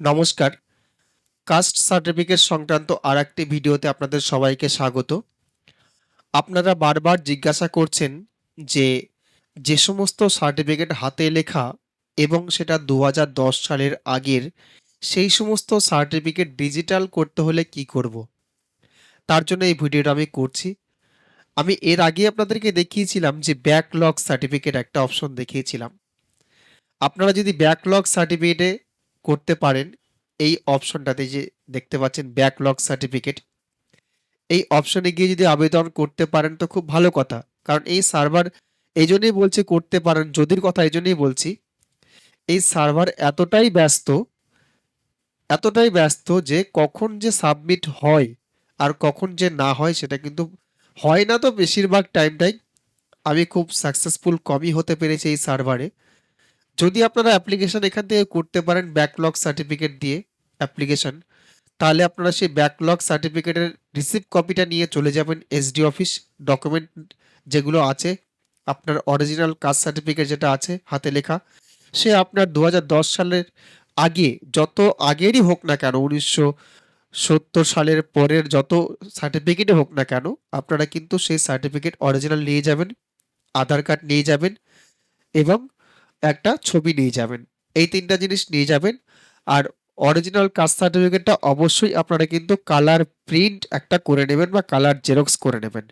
নমস্কার। Caste certificate সংক্রান্ত আর একটি ভিডিওতে আপনাদের সবাইকে স্বাগত। আপনারা বারবার জিজ্ঞাসা করছেন যে যে সমস্ত সার্টিফিকেট হাতে লেখা এবং সেটা দু হাজার দশ সালের আগের, সেই সমস্ত সার্টিফিকেট ডিজিটাল করতে হলে কি করব? তার জন্য এই ভিডিওটা আমি করছি। আমি এর আগে আপনাদেরকে দেখিয়েছিলাম যে ব্যাকলগ সার্টিফিকেট একটা অপশন দেখিয়েছিলাম। আপনারা যদি ব্যাকলগ সার্টিফিকেটে করতে পারেন এই অপশনটাতে যে দেখতে পাচ্ছেন ব্যাকলগ সার্টিফিকেট এই অপশনে গিয়ে যদি আবেদন করতে পারেন তো খুব ভালো কথা, কারণ এই সার্ভার এই জন্যই বলছি করতে পারেন, যদির কথা এই জন্যই বলছি। এই সার্ভার এতটাই ব্যস্ত এতটাই ব্যস্ত যে কখন যে সাবমিট হয় আর কখন যে না হয় সেটা কিন্তু হয় না তো বেশিরভাগ টাইমটাই আমি খুব সাকসেসফুল কমই হতে পেরেছি এই সার্ভারে যদি আপনারা অ্যাপ্লিকেশন এখান থেকে করতে পারেন ব্যাকলগ সার্টিফিকেট দিয়ে অ্যাপ্লিকেশন তাহলে আপনারা সেই ব্যাকলগ সার্টিফিকেটের রিসিভ কপিটা নিয়ে চলে যাবেন এসডি অফিস ডকুমেন্ট যেগুলো আছে, আপনার অরিজিনাল কাস্ট সার্টিফিকেট যেটা আছে হাতে লেখা, সে আপনার দু হাজার দশ সালের আগে, যত আগেরই হোক না কেন, উনিশশো সত্তর সালের পরের যত সার্টিফিকেটই হোক না কেন, আপনারা কিন্তু সেই সার্টিফিকেট অরিজিনাল নিয়ে যাবেন, আধার কার্ড নিয়ে যাবেন এবং একটা ছবি নিয়ে যাবেন। এই তিনটা জিনিস নিয়ে যাবেন। আর অরিজিনাল কাস্ট সার্টিফিকেটটা অবশ্যই আপনারা কিন্তু কালার প্রিন্ট একটা করে নেবেন বা কালার জেরক্স করে নেবেন।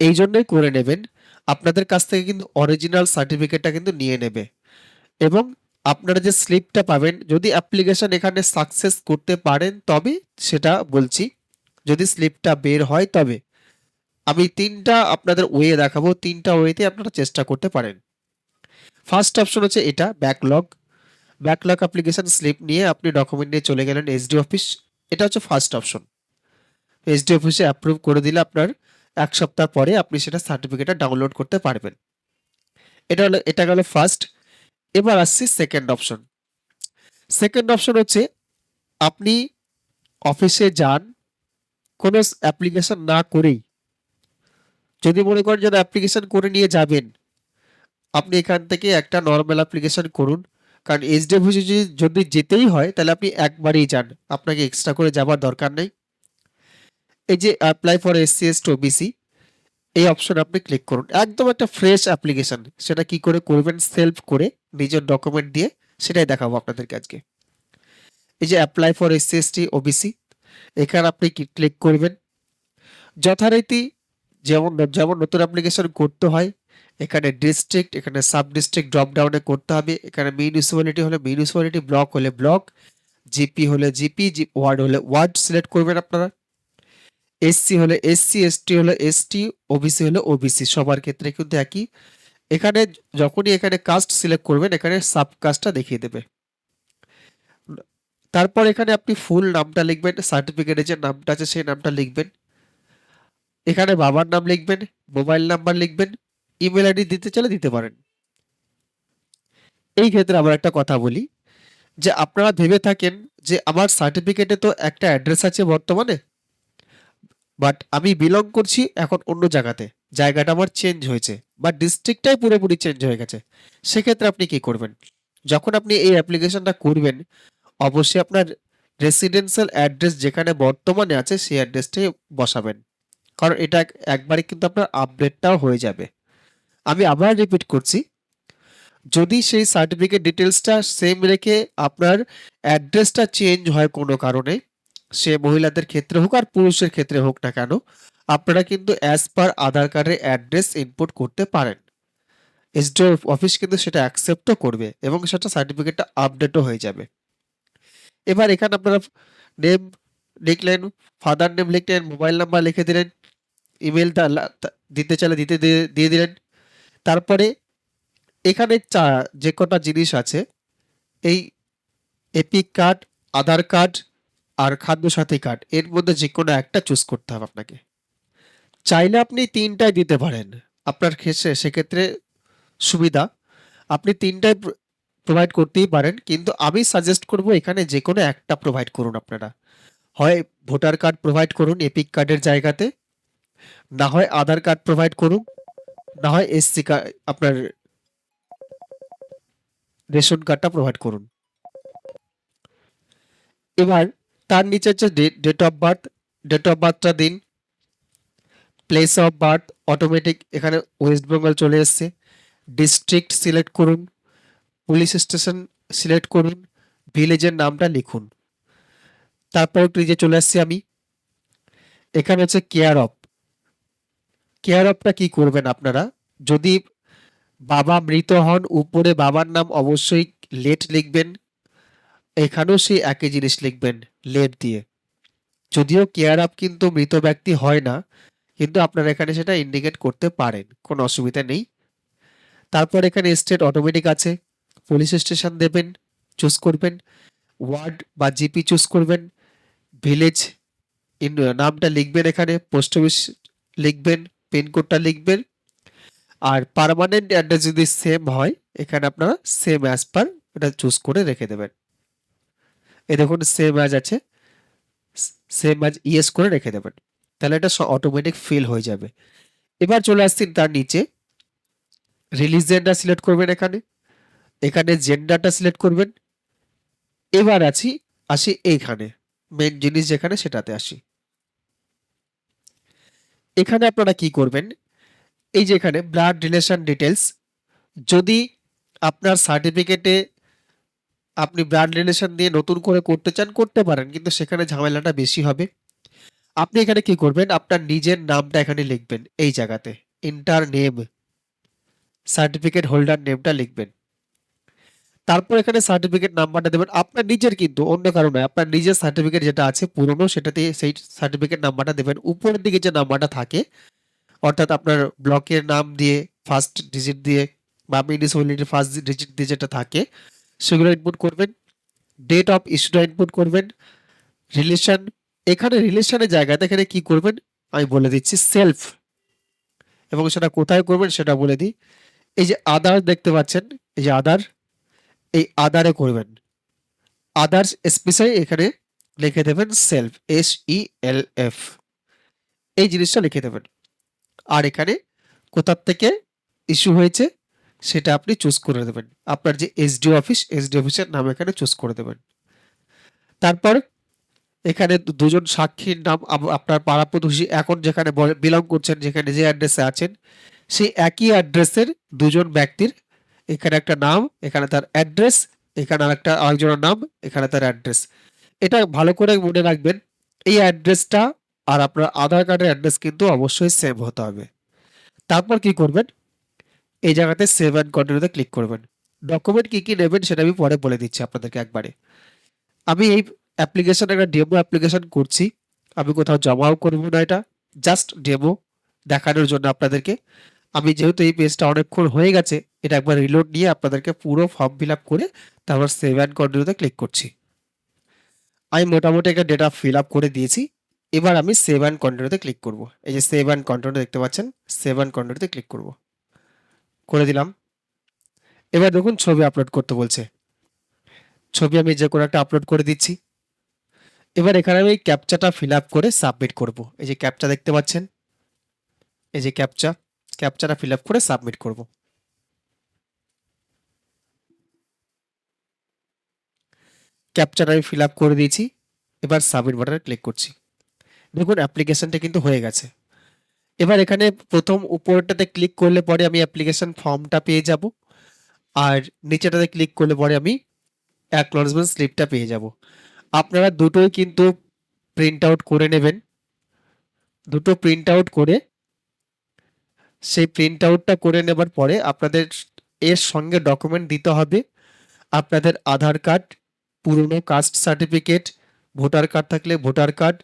এই জন্যই করে নেবেন। আপনাদের কাছ থেকে কিন্তু অরিজিনাল সার্টিফিকেটটা কিন্তু নিয়ে নেবে। এবং আপনারা যে স্লিপটা পাবেন, যদি অ্যাপ্লিকেশন এখানে সাকসেস করতে পারেন তবে সেটা বলছি, যদি স্লিপটা বের হয় তবে। আমি তিনটা আপনাদের ওয়ে দেখাবো। তিনটা ওয়েতে আপনারা চেষ্টা করতে পারেন। ফার্স্ট অপশন হচ্ছে এটা ব্যাকলগ ব্যাকলগ অ্যাপ্লিকেশন স্লিপ নিয়ে আপনি ডকুমেন্ট নিয়ে চলে গেলেন এসডি অফিস এটা হচ্ছে ফার্স্ট অপশন এসডি অফিসে অ্যাপ্রুভ করে দিলে আপনার এক সপ্তাহ পরে আপনি সেটা সার্টিফিকেটটা ডাউনলোড করতে পারবেন। এটা হলো, এটা গেল ফার্স্ট এবার আসছি সেকেন্ড অপশন সেকেন্ড অপশন হচ্ছে আপনি অফিসে যান, কোনো অ্যাপ্লিকেশন না করেই। যদি মনে করেন যেন অ্যাপ্লিকেশন করে নিয়ে যাবেন আপনি এখান থেকে একটা নর্মাল অ্যাপ্লিকেশন করুন। কারণ এইচডিএফসি যদি যদি যেতেই হয়, তাহলে আপনি একবারই যান। আপনাকে এক্সট্রা করে যাবার দরকার নেই। এই যে apply for SC S OBC এই অপশন আপনি ক্লিক করুন। একদম একটা ফ্রেশ অ্যাপ্লিকেশন সেটা কি করে করবেন? সেলফ করে নিজের ডকুমেন্ট দিয়ে সেটাই দেখাবো আপনাদেরকে আজকে। এই যে apply for SC ST OBC এখানে আপনি ক্লিক করবেন? যথারীতি যেমন যেমন নতুন অ্যাপ্লিকেশন করতে হয় এখানে ডিস্ট্রিক্ট এখানে সাব ডিস্ট্রিক্ট ড্রপ ডাউনে করতে হবে। এখানে মিউনিসিপ্যালিটি হলে মিউনিসিপ্যালিটি ব্লক হলে ব্লক জিপি হলে জিপি ওয়ার্ড হলে ওয়ার্ড সিলেক্ট করবেন আপনারা। এসসি হলে এসসি এসটি হলে এসটি ওবিসি হলে ওবিসি সবার ক্ষেত্রে কিন্তু একই। এখানে যখনই এখানে কাস্ট সিলেক্ট করবেন, এখানে সাব কাস্টটা দেখিয়ে দেবে। তারপর এখানে আপনি ফুল নামটা লিখবেন সার্টিফিকেটে যে নামটা আছে সেই নামটা লিখবেন। এখানে বাবার নাম লিখবেন মোবাইল নাম্বার লিখবেন ইমেল আইডি দিতে চাইলে দিতে পারেন। এই ক্ষেত্রে আবার একটা কথা বলি যে আপনারা ভেবে থাকেন যে আমার সার্টিফিকেটে তো একটা অ্যাড্রেস আছে বর্তমানে বাট আমি বিলং করছি এখন অন্য জায়গাতে। জায়গাটা আমার চেঞ্জ হয়েছে, বা ডিস্ট্রিক্টটাই পুরোপুরি চেঞ্জ হয়ে গেছে। সেক্ষেত্রে আপনি কি করবেন? যখন আপনি এই অ্যাপ্লিকেশনটা করবেন, অবশ্যই আপনার রেসিডেন্সিয়াল অ্যাড্রেস যেখানে বর্তমানে আছে, সেই অ্যাড্রেসটাই বসাবেন। কারণ এটা একবারে কিন্তু আপনার আপডেটটাও হয়ে যাবে। আমি আবার রিপিট করছি। যদি সেই সার্টিফিকেট ডিটেলসটা সেম রেখে আপনার অ্যাড্রেসটা চেঞ্জ হয় কোনো কারণে, সে মহিলাদের ক্ষেত্রে হোক আর পুরুষের ক্ষেত্রে হোক না কেন, আপনারা কিন্তু অ্যাজ পার আধার কার্ডের অ্যাড্রেস ইনপুট করতে পারেন। এসডিও অফিস কিন্তু সেটা অ্যাকসেপ্টও করবে এবং সেটা সার্টিফিকেটটা আপডেটও হয়ে যাবে। এবার এখানে আপনারা নেম লিখলেন ফাদার নেম লিখলেন মোবাইল নাম্বার লিখে দিলেন ইমেলটা দিতে চাইলে দিতে দিয়ে দিলেন। তারপরে এখানে চা, যে কটা জিনিস আছে, এই এপিক কার্ড আধার কার্ড আর খাদ্য সাথী কার্ড এর মধ্যে যে কোনো একটা চুজ করতে হবে আপনাকে। চাইলে আপনি তিনটাই দিতে পারেন। আপনার ক্ষেত্রে সেক্ষেত্রে সুবিধা। আপনি তিনটাই প্রোভাইড করতেই পারেন, কিন্তু আমি সাজেস্ট করব এখানে যে কোনো একটা প্রোভাইড করুন আপনারা। হয় ভোটার কার্ড প্রোভাইড করুন এপিক কার্ডের জায়গাতে, না হয় আধার কার্ড প্রোভাইড করুন। না হয় এসসি আপনার রেশন কার্ডটা প্রোভাইড করুন। এবার তার নিচে হচ্ছে date of birth date of বার্থটা দিন। প্লেস অফ বার্থ অটোমেটিক এখানে ওয়েস্ট বেঙ্গল চলে এসছে। ডিস্ট্রিক্ট সিলেক্ট করুন। পুলিশ স্টেশন সিলেক্ট করুন। ভিলেজের নামটা লিখুন। তারপর নিচে চলে আসছি আমি। এখানে হচ্ছে কেয়ার অফ কেয়ার অফটা কি করবেন আপনারা? যদি বাবা মৃত হন, উপরে বাবার নাম অবশ্যই লেট লিখবেন। এখানেও সেই একই জিনিস লিখবেন লেট দিয়ে। যদিও কেয়ার আপ কিন্তু মৃত ব্যক্তি হয় না, কিন্তু আপনারা এখানে সেটা ইন্ডিকেট করতে পারেন, কোনো অসুবিধা নেই। তারপর এখানে স্টেট অটোমেটিক আছে পুলিশ স্টেশন দেবেন চুজ করবেন ওয়ার্ড বা জিপি চুজ করবেন ভিলেজ নামটা লিখবেন এখানে পোস্ট অফিস লিখবেন পিনকোডটা লিখবেন। আর পার্মানেন্ট অ্যাড্রেস যদি সেম হয়, এখানে আপনারা সেম অ্যাজ পার এটা চুজ করে রেখে দেবেন। এ দেখুন সেম অ্যাজ আছে। সেম অ্যাজ ইয়েস করে রেখে দেবেন। তাহলে এটা অটোমেটিক ফিল হয়ে যাবে। এবার চলে আসছেন তার নিচে। রিলিজিয়ানটা সিলেক্ট করবেন এখানে। এখানে জেন্ডারটা সিলেক্ট করবেন। এবার আছি, আসি এইখানে। মেন জিনিস যেখানে সেটাতে আসি। এখানে আপনারা কি করবেন? এই যে এখানে ব্লাড রিলেশন ডিটেলস যদি আপনার সার্টিফিকেটে আপনি ব্লাড রিলেশন দিয়ে নতুন করে করতে চান, করতে পারেন, কিন্তু সেখানে ঝামেলাটা বেশি হবে। আপনি এখানে কি করবেন? আপনার নিজের নামটা এখানে লিখবেন, এই জায়গাতে ইন্টার নেম সার্টিফিকেট হোল্ডার নেমটা লিখবেন। তারপর এখানে সার্টিফিকেট নাম্বারটা দেবেন। আপনার নিজের কিন্তু, অন্য কারণে আপনার নিজের সার্টিফিকেট যেটা আছে পুরনো, সেটাতে সেই সার্টিফিকেট নাম্বারটা দেবেন। উপরের দিকে যে নাম্বারটা থাকে, অর্থাৎ আপনার ব্লকের নাম দিয়ে ফার্স্ট ডিজিট দিয়ে, বা মিউনিসিপ্যালিটির ফার্স্ট ডিজিট দিয়ে যেটা থাকে, সেগুলো ইনপুট করবেন। ডেট অফ ইস্যুটা ইনপুট করবেন। রিলেশন এখানে রিলেশনের জায়গাতে এখানে কি করবেন? আমি বলে দিচ্ছি সেলফ এবং সেটা কোথায় করবেন সেটা বলে দিই। এই যে আদার দেখতে পাচ্ছেন, এই যে আদার এই আদারে করবেন। আদার্স স্পেশালি এখানে লিখে দেবেন self S E L F এই জিনিসটা লিখে দেবেন। আর এখানে কোথার থেকে ইস্যু হয়েছে সেটা আপনি চুজ করে দেবেন। আপনার যে এসডি অফিস এসডি অফিসের নাম এখানে চুজ করে দেবেন। তারপর এখানে দুজন সাক্ষীর নাম আপনার পাড়া এখন যেখানে বিলং করছেন, যেখানে যে অ্যাড্রেসে আছেন, সেই একই অ্যাড্রেসের দুজন ব্যক্তির এখানে একটা নাম, এখানে তার অ্যাড্রেস, এখানে আরেকটা আরেকজনের নাম, এখানে তার অ্যাড্রেস। এটা ভালো করে মনে রাখবেন, এই অ্যাড্রেসটা আর আপনার আধার কার্ডের অ্যাড্রেস কিন্তু অবশ্যই সেম হতে হবে। তারপর কি করবেন? এই জায়গাতে সেভ অ্যান্ড কন্টিনিউতে ক্লিক করবেন। ডকুমেন্ট কি কি নেবেন সেটা আমি পরে বলে দিচ্ছি আপনাদেরকে একবারে। আমি এই অ্যাপ্লিকেশন একটা ডেমো অ্যাপ্লিকেশন করছি, আমি কোথাও জমাও করব না এটা জাস্ট ডেমো দেখানোর জন্য আপনাদেরকে। আমি যেহেতু এই পেজটা অনেকক্ষণ হয়ে গেছে এটা একবার রিলোড নিয়ে আপনাদেরকে পুরো ফর্ম ফিল আপ করে তারপর সেভ অ্যান্ড কন্টিনিউতে ক্লিক করছি। আমি মোটামুটি একটা ডেটা ফিল আপ করে দিয়েছি। এবার আমি সেভ অ্যান্ড কন্টিনিউতে ক্লিক করব। এই যে সেভ অ্যান্ড কন্টিনিউ দেখতে পাচ্ছেন সেভ অ্যান্ড কন্টিনিউতে ক্লিক করব। করে দিলাম। এবার দেখুন ছবি আপলোড করতে বলছে। ছবি আমি যে কোনো একটা আপলোড করে দিচ্ছি। এবার এখানে আমি ক্যাপচাটা ফিল আপ করে সাবমিট করব। এই যে ক্যাপচা দেখতে পাচ্ছেন, এই যে ক্যাপচা ক্যাপচাটা ফিল আপ করে সাবমিট করব। ক্যাপচাটা আমি ফিল আপ করে দিয়েছি। এবার সাবমিট বাটনে ক্লিক করছি। দেখুন অ্যাপ্লিকেশনটা কিন্তু হয়ে গেছে। এবার এখানে প্রথম উপরটাতে ক্লিক করলে পরে আমি অ্যাপ্লিকেশন ফর্মটা পেয়ে যাব। আর নিচেটাতে ক্লিক করলে পরে আমি অ্যাকনোলেজমেন্ট স্লিপটা পেয়ে যাব। আপনারা দুটোই কিন্তু প্রিন্ট আউট করে নেবেন। দুটো প্রিন্ট আউট করে সেই প্রিন্ট আউটটা করে নেবার পরে আপনাদের এর সঙ্গে ডকুমেন্ট দিতে হবে। আপনাদের আধার কার্ড পুরনো কাস্ট সার্টিফিকেট ভোটার কার্ড থাকলে ভোটার কার্ড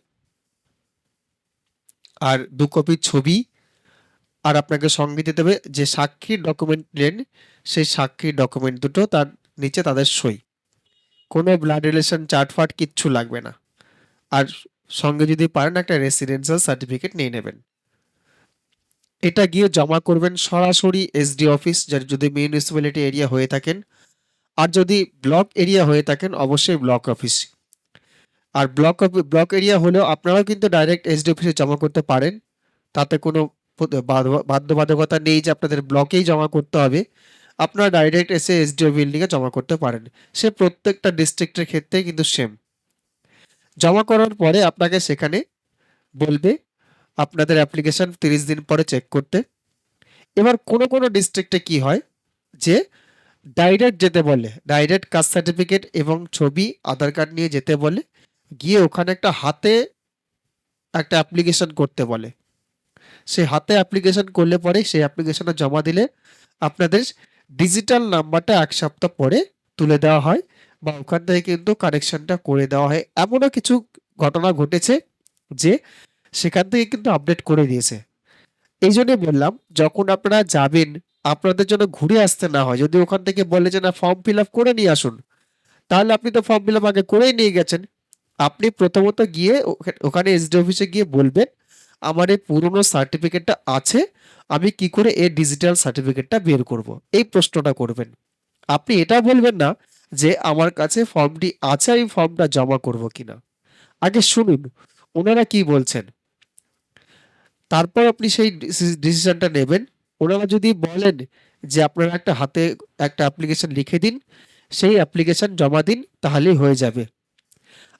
আর দু কপি ছবি। আর আপনাকে সঙ্গে দিতে হবে যে সাক্ষীর ডকুমেন্ট নিলেন সেই সাক্ষীর ডকুমেন্ট দুটো তার নিচে তাদের সই। কোনো ব্লাড রিলেশন চার্ট ফাট কিচ্ছু লাগবে না। আর সঙ্গে যদি পারেন একটা রেসিডেন্সিয়াল সার্টিফিকেট নিয়ে নেবেন। এটা গিয়ে জমা করবেন সরাসরি এসডি অফিস যার যদি মিউনিসিপ্যালিটি এরিয়া হয়ে থাকেন। আর যদি ব্লক এরিয়া হয়ে থাকেন, অবশ্যই ব্লক অফিস আর ব্লক ব্লক এরিয়া হলেও আপনারাও কিন্তু ডাইরেক্ট এসডি অফিসে জমা করতে পারেন। তাতে কোনো বাধ্যবাধকতা নেই যে আপনাদের ব্লকেই জমা করতে হবে। আপনারা ডাইরেক্ট এসে এসডিও বিল্ডিংয়ে জমা করতে পারেন। সে প্রত্যেকটা ডিস্ট্রিক্টের ক্ষেত্রে কিন্তু সেম জমা করার পরে আপনাকে সেখানে বলবে আপনাদের অ্যাপ্লিকেশন তিরিশ দিন পরে চেক করতে। এবার কোনো কোনো ডিস্ট্রিক্টে কি হয়? যে ডাইরেক্ট যেতে বলে ডাইরেক্ট কাস্ট সার্টিফিকেট এবং ছবি, আধার কার্ড নিয়ে যেতে বলে, গিয়ে ওখানে একটা হাতে একটা অ্যাপ্লিকেশন করতে বলে। সে হাতে অ্যাপ্লিকেশন করলে পরে সেই অ্যাপ্লিকেশনটা জমা দিলে আপনাদের ডিজিটাল নাম্বারটা এক সপ্তাহ পরে তুলে দেওয়া হয় বা ওখান থেকে কিন্তু কানেকশনটা করে দেওয়া হয়। এমনও কিছু ঘটনা ঘটেছে যে সেখান থেকে কিন্তু আপডেট করে দিয়েছে। এই জন্যে বললাম, যখন আপনারা যাবেন আপনাদের জন্য ঘুরে আসতে না হয়। যদি ওখান থেকে বলে যে, না ফর্ম ফিল আপ করে নিয়ে আসুন, তাহলে আপনি তো ফর্ম ফিল আপ আগে করেই নিয়ে গেছেন। আপনি প্রথমত গিয়ে ওখা- ওখানে এসডি অফিসে গিয়ে বলবেন, আমার এই পুরনো সার্টিফিকেটটা আছে, আমি কি করে এই ডিজিটাল সার্টিফিকেটটা বের করব? এই প্রশ্নটা করবেন। আপনি এটা বলবেন না যে, আমার কাছে ফর্মটি আছে, আমি ফর্মটা জমা করব কিনা? আগে শুনুন, ওনারা কি বলছেন? তারপর আপনি সেই ডিসিশনটা নেবেন। ওনারা যদি বলেন যে আপনারা একটা হাতে একটা অ্যাপ্লিকেশন লিখে দিন, সেই অ্যাপ্লিকেশন জমা দিন, তাহলেই হয়ে যাবে।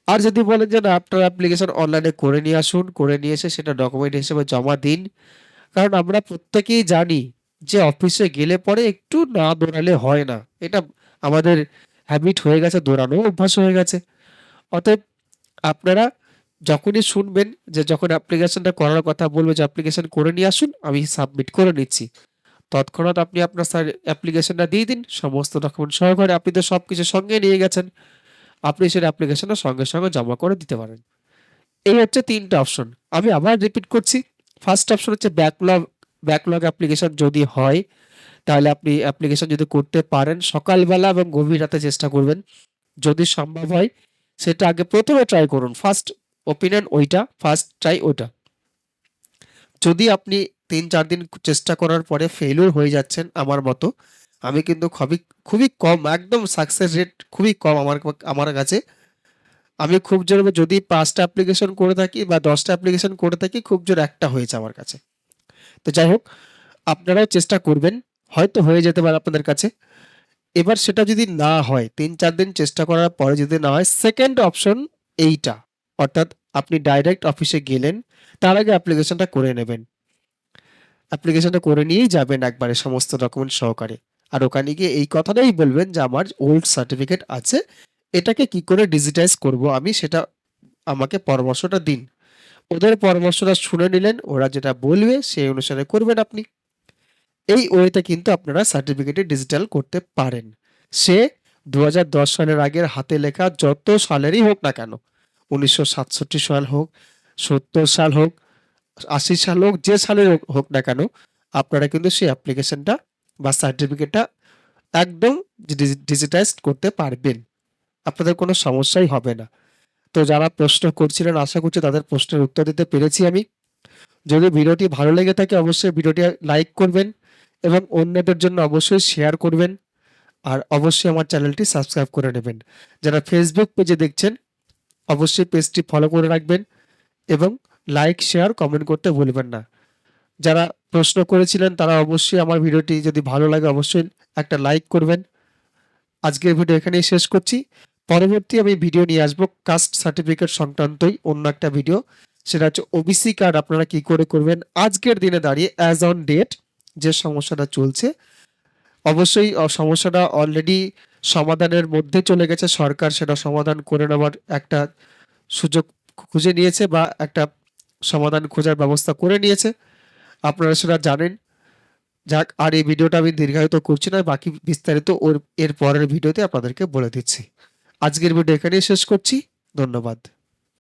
আর যদি বলেন যে না, আপনার অ্যাপ্লিকেশন অনলাইনে করে নিয়ে আসুন, করে নিয়ে এসে সেটা ডকুমেন্ট হিসেবে জমা দিন, কারণ আমরা প্রত্যেকেই জানি যে অফিসে গেলে পরে একটু না দৌড়ালে হয় না। এটা আমাদের হ্যাবিট হয়ে গেছে দৌড়ানো অভ্যাস হয়ে গেছে। অতএব আপনারা যখনই শুনবেন যে যখন অ্যাপ্লিকেশনটা করার কথা বলবে যে অ্যাপ্লিকেশন করে নিয়ে আসুন, আমি সাবমিট করে নিচ্ছি। তৎক্ষণাৎ আপনি আপনার স্যার অ্যাপ্লিকেশনটা দিয়ে দিন, সমস্ত ডকুমেন্ট সহকারে আপনি তো সব কিছু সঙ্গে নিয়ে গেছেন। আপনি সেই অ্যাপ্লিকেশনটা সঙ্গে সঙ্গে জমা করে দিতে পারেন। এই হচ্ছে তিনটা অপশন আমি আবার রিপিট করছি। ফার্স্ট অপশন হচ্ছে ব্যাকলগ ব্যাকলগ অ্যাপ্লিকেশন যদি হয়, তাহলে আপনি অ্যাপ্লিকেশন যদি করতে পারেন, সকালবেলা এবং গভীর রাতে চেষ্টা করবেন। যদি সম্ভব হয়, সেটা আগে প্রথমে ট্রাই করুন। ফার্স্ট ওপিনিয়ন ওইটা ফার্স্ট ট্রাই ওইটা। যদি আপনি তিন চার দিন চেষ্টা করার পরে ফেলিওর হয়ে যাচ্ছেন আমার মতো, আমি কিন্তু খুবই খুবই কম, একদম সাকসেস রেট খুবই কম আমার আমার কাছে। আমি খুব জোর যদি পাঁচটা অ্যাপ্লিকেশন করে থাকি বা দশটা অ্যাপ্লিকেশন করে থাকি, খুব জোর একটা হয়েছে আমার কাছে। তো যাই হোক, আপনারাও চেষ্টা করবেন, হয়তো হয়ে যেতে পারে আপনাদের কাছে। এবার সেটা যদি না হয়, তিন চার দিন চেষ্টা করার পরে যদি না হয় সেকেন্ড অপশন এইটা। অর্থাৎ আপনি ডাইরেক্ট অফিসে গেলেন, তার আগে অ্যাপ্লিকেশনটা করে নেবেন। অ্যাপ্লিকেশনটা করে নিয়েই যাবেন একবারে সমস্ত ডকুমেন্ট সহকারে। আর ওখানে গিয়ে এই কথাটাই বলবেন যে, আমার ওল্ড সার্টিফিকেট আছে, এটাকে কি করে ডিজিটাইজ করব আমি সেটা আমাকে পরামর্শটা দিন। ওদের পরামর্শটা শুনে নিলেন, ওরা যেটা বলবে সেই অনুসারে করবেন আপনি। এই ওয়েতে কিন্তু আপনারা সার্টিফিকেটে ডিজিটাল করতে পারেন। সে দু হাজার দশ সালের আগের হাতে লেখা যত সালেরই হোক না কেন উনিশশো সাতষট্টি সাল হোক, সত্তর সাল হোক, আশি সাল হোক, যে হোক- হোক না কেন, আপনারা কিন্তু সেই অ্যাপ্লিকেশনটা বা সার্টিফিকেটটা একদম ডিজিটাইজ করতে পারবেন। আপনাদের কোনো সমস্যাই হবে না। তো যারা প্রশ্ন করছিলেন, আশা করছি তাদের প্রশ্নের উত্তর দিতে পেরেছি আমি। যদি ভিডিওটি ভালো লেগে থাকে, অবশ্যই ভিডিওটি লাইক করবেন এবং অন্যদের জন্য অবশ্যই শেয়ার করবেন। আর অবশ্যই আমার চ্যানেলটি সাবস্ক্রাইব করে নেবেন। যারা ফেসবুক পেজে দেখছেন অবশ্যই পেজটি ফলো করে রাখবেন এবং লাইক শেয়ার কমেন্ট করতে ভুলবেন না। যারা প্রশ্ন করেছিলেন, তারা অবশ্যই আমার ভিডিওটি যদি ভালো লাগে, অবশ্যই একটা লাইক করবেন। আজকের ভিডিও এখানেই শেষ করছি। পরবর্তী আমি ভিডিও নিয়ে আসব কাস্ট সার্টিফিকেট সংক্রান্তই অন্য একটা ভিডিও সেটা হচ্ছে ওবিসি কার্ড আপনারা কি করে করবেন? আজকের দিনে দাঁড়িয়ে অ্যাজ অন ডেট যে সমস্যাটা চলছে অবশ্যই সমস্যাটা অলরেডি সমাধানের মধ্যে চলে গেছে। সরকার সেটা সমাধান করে নেওয়ার একটা সুযোগ খুঁজে নিয়েছে বা একটা সমাধান খোঁজার ব্যবস্থা করে নিয়েছে। আপনারা সেটা জানেন। যাক, আর এই ভিডিওটা আমি দীর্ঘায়িত করছি না, বাকি বিস্তারিত ওর, এর পরের ভিডিওতে আপনাদেরকে বলে দিচ্ছি। আজকের ভিডিও এখানেই শেষ করছি। ধন্যবাদ।